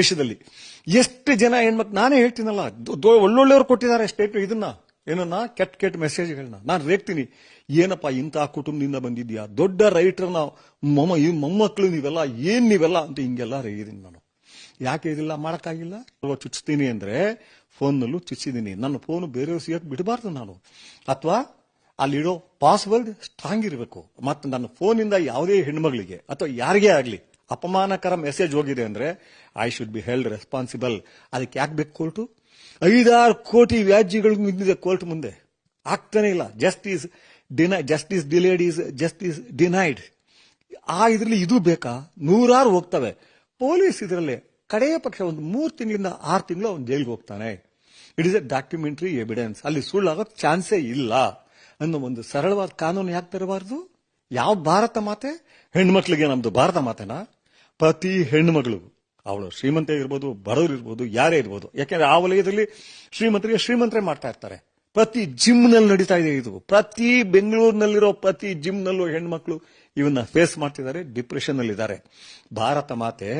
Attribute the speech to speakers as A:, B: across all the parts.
A: ದೇಶದಲ್ಲಿ ಎಷ್ಟು ಜನ ಹೆಣ್ಮಕ್ ನಾನೇ ಹೇಳ್ತೀನಲ್ಲ ಒಳ್ಳೊಳ್ಳೆಯವ್ರು ಕೊಟ್ಟಿದ್ದಾರೆ ಸ್ಟೇಟ್ ಇದನ್ನ. ಏನನ್ನ? ಕೆಟ್ಟ ಕೆಟ್ಟ ಮೆಸೇಜ್ಗಳನ್ನ ನಾನು ರೇಗ್ತೀನಿ ಏನಪ್ಪ ಇಂಥ ಕುಟುಂಬದಿಂದ ಬಂದಿದ್ಯಾ ದೊಡ್ಡ ರೈಟರ್ನ ಮೊಮ್ಮ ಈ ಮೊಮ್ಮಕ್ಕಳು ನೀವೆಲ್ಲ, ಏನ್ ನೀವೆಲ್ಲ ಅಂತ ಹಿಂಗೆಲ್ಲ ರೇಗಿದ್ದೀನಿ ನಾನು. ಯಾಕೆ ಇದಿಲ್ಲ ಮಾಡೋಕ್ಕಾಗಿಲ್ಲ? ಚುಚ್ತೀನಿ ಅಂದ್ರೆ ಫೋನ್ನಲ್ಲೂ ಚುಚ್ಚಿದ್ದೀನಿ. ನನ್ನ ಫೋನ್ ಬೇರೆಯವ್ರು ಸಿಗಕ್ ಬಿಡಬಾರ್ದು ನಾನು. ಅಥವಾ ಅಲ್ಲಿಡೋ ಪಾಸ್ವರ್ಡ್ ಸ್ಟ್ರಾಂಗ್ ಇರಬೇಕು. ಮತ್ತು ನನ್ನ ಫೋನಿಂದ ಯಾವುದೇ ಹೆಣ್ಮಗಳಿಗೆ, ಅಥವಾ ಯಾರಿಗೇ ಆಗಲಿ ಅಪಮಾನಕರ ಮೆಸೇಜ್ ಹೋಗಿದೆ ಅಂದ್ರೆ I should be held responsible ಅದಕ್ಕೆ ಯಾಕೆ ಬೇಕು ಕೋರ್ಟು? ಐದಾರು ಕೋಟಿ ವ್ಯಾಜ್ಯಗಳಿಗೂ ನಿಂತಿದೆ ಕೋರ್ಟ್ ಮುಂದೆ. ಆಗ್ತಾನೆ ಇಲ್ಲ. Justice deny justice delayed is justice denied ಆ ಇದರಲ್ಲಿ ಇದು ಬೇಕಾ? ನೂರಾರು ಹೋಗ್ತವೆ. ಪೊಲೀಸ್ ಇದರಲ್ಲಿ ಕಡೆಯ ಪಕ್ಷ ಒಂದು ಮೂರು ತಿಂಗಳಿಂದ ಆರು ತಿಂಗಳು ಅವನು ಜೈಲಿಗೆ ಹೋಗ್ತಾನೆ. It is a documentary evidence ಅಲ್ಲಿ ಸುಳ್ಳಾಗೋ ಚಾನ್ಸೇ ಇಲ್ಲ. ಅನ್ನೋ ಒಂದು ಸರಳವಾದ ಕಾನೂನು ಯಾಕೆ ತರಬಾರ್ದು? ಯಾವ ಭಾರತ ಮಾತೆ? ಹೆಣ್ಮಕ್ಳಿಗೆ ನಮ್ದು ಭಾರತ ಮಾತೆನಾ? ಪ್ರತಿ ಹೆಣ್ಮಗಳು ಅವಳು ಶ್ರೀಮಂತ ಇರ್ಬೋದು, ಬಡವರು ಇರ್ಬೋದು, ಯಾರೇ ಇರ್ಬೋದು. ಯಾಕೆಂದ್ರೆ ಆ ವಲಯದಲ್ಲಿ ಶ್ರೀಮಂತರಿಗೆ ಶ್ರೀಮಂತರೇ ಮಾಡ್ತಾ ಇರ್ತಾರೆ. ಪ್ರತಿ ಜಿಮ್ನಲ್ಲಿ ನಡೀತಾ ಇದೆ ಇದು. ಪ್ರತಿ ಬೆಂಗಳೂರಿನಲ್ಲಿರೋ ಪ್ರತಿ ಜಿಮ್ನಲ್ಲೂ ಹೆಣ್ಮಕ್ಳು ಇವನ್ನ ಫೇಸ್ ಮಾಡ್ತಿದ್ದಾರೆ ಡಿಪ್ರೆಷನ್ ಅಲ್ಲಿ ಇದ್ದಾರೆ. ಭಾರತ ಮಾತೆ,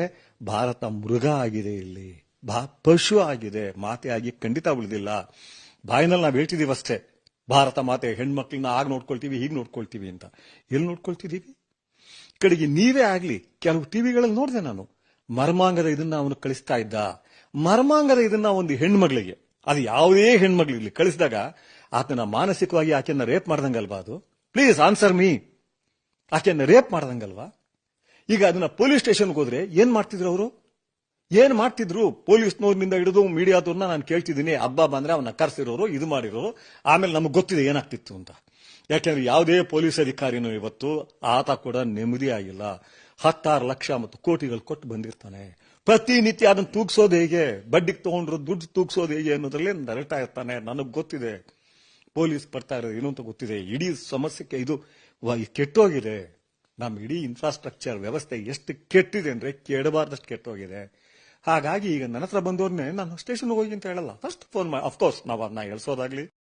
A: ಭಾರತ ಮೃಗ ಆಗಿದೆ ಇಲ್ಲಿ. ಬಾ ಪಶು ಆಗಿದೆ. ಮಾತೆ ಆಗಿ ಖಂಡಿತ ಉಳಿದಿಲ್ಲ. ಬಾಯಿನಲ್ಲಿ ನಾವು ಹೇಳ್ತಿದೀವಿ ಅಷ್ಟೇ ಭಾರತ ಮಾತೆ ಹೆಣ್ಮಕ್ಳನ್ನ ಆಗ ನೋಡ್ಕೊಳ್ತೀವಿ, ಹೀಗೆ ನೋಡ್ಕೊಳ್ತೀವಿ ಅಂತ. ಎಲ್ಲಿ ನೋಡ್ಕೊಳ್ತಿದೀವಿ? ಕಡೆಗೆ ನೀವೇ ಆಗ್ಲಿ, ಕೆಲವು ಟಿವಿಗಳಲ್ಲಿ ನೋಡಿದೆ ನಾನು. ಮರ್ಮಾಂಗದ ಇದನ್ನ ಅವನು ಕಳಿಸ್ತಾ ಇದ್ದ. ಮರ್ಮಾಂಗದ ಇದನ್ನ ಒಂದು ಹೆಣ್ಮಗಳಿಗೆ, ಅದು ಯಾವುದೇ ಹೆಣ್ಮಗಳಿರ್ಲಿ ಕಳಿಸಿದಾಗ ಆತನ ಮಾನಸಿಕವಾಗಿ ಆಕೆಯನ್ನ ರೇಪ್ ಮಾಡ್ದಂಗಲ್ವಾ ಅದು? ಪ್ಲೀಸ್ ಆನ್ಸರ್ ಮೀ ಆಕೆಯನ್ನ ರೇಪ್ ಮಾಡ್ದಂಗಲ್ವಾ? ಈಗ ಅದನ್ನ ಪೊಲೀಸ್ ಸ್ಟೇಷನ್ಗೆ ಹೋದ್ರೆ ಏನ್ ಮಾಡ್ತಿದ್ರು ಅವರು? ಏನ್ ಮಾಡ್ತಿದ್ರು? ಪೊಲೀಸ್ನವ್ರನಿಂದ ಹಿಡಿದು ಮೀಡಿಯಾದವ್ರನ್ನ ನಾನು ಕೇಳ್ತಿದ್ದೀನಿ ಹಬ್ಬ ಬಂದ್ರೆ ಅವನ್ನ ಕರ್ಸಿರೋರು, ಇದು ಮಾಡಿರೋರು, ಆಮೇಲೆ ನಮಗೆ ಗೊತ್ತಿದೆ ಏನಾಗ್ತಿತ್ತು ಅಂತ. ಯಾಕೆಂದ್ರೆ ಯಾವುದೇ ಪೊಲೀಸ್ ಅಧಿಕಾರಿನೂ ಇವತ್ತು ಆತ ಕೂಡ ನೆಮ್ಮದಿ ಆಗಿಲ್ಲ ಹತ್ತಾರು ಲಕ್ಷ ಮತ್ತು ಕೋಟಿಗಳು ಕೊಟ್ಟು ಬಂದಿರ್ತಾನೆ. ಪ್ರತಿನಿತ್ಯ ಅದನ್ನ ತೂಗಿಸೋದು ಹೇಗೆ? ಬಡ್ಡಿಗೆ ತಗೊಂಡ್ರು ದುಡ್ಡು ತೂಗಿಸೋದು ಹೇಗೆ ಅನ್ನೋದ್ರಲ್ಲಿ ನರಳ್ತಾ ಇರ್ತಾನೆ. ನನಗೆ ಗೊತ್ತಿದೆ. ಪೊಲೀಸ್ ಬರ್ತಾ ಇರೋದು ಏನು ಅಂತ ಗೊತ್ತಿದೆ. ಇಡೀ ಸಮಸ್ಯೆಗೆ ಇದು ಕೆಟ್ಟೋಗಿದೆ. ನಮ್ಮ ಇಡೀ ಇನ್ಫ್ರಾಸ್ಟ್ರಕ್ಚರ್ ವ್ಯವಸ್ಥೆ ಎಷ್ಟು ಕೆಟ್ಟಿದೆ ಅಂದ್ರೆ ಕೆಡಬಾರ್ದಷ್ಟು ಕೆಟ್ಟೋಗಿದೆ. ಹಾಗಾಗಿ ಈಗ ನನ್ನ ಹತ್ರ ಬಂದವ್ರನ್ನೇ ನಾನು ಸ್ಟೇಷನ್ಗೆ ಹೋಗಿ ಅಂತ ಹೇಳಲ್ಲ. ಫಸ್ಟ್ ಫೋನ್ ಮಾಡಿ ಅಫ್ಕೋರ್ಸ್ ನಾವು ಅದನ್ನ ಎಳ್ಸೋದಾಗ್ಲಿ.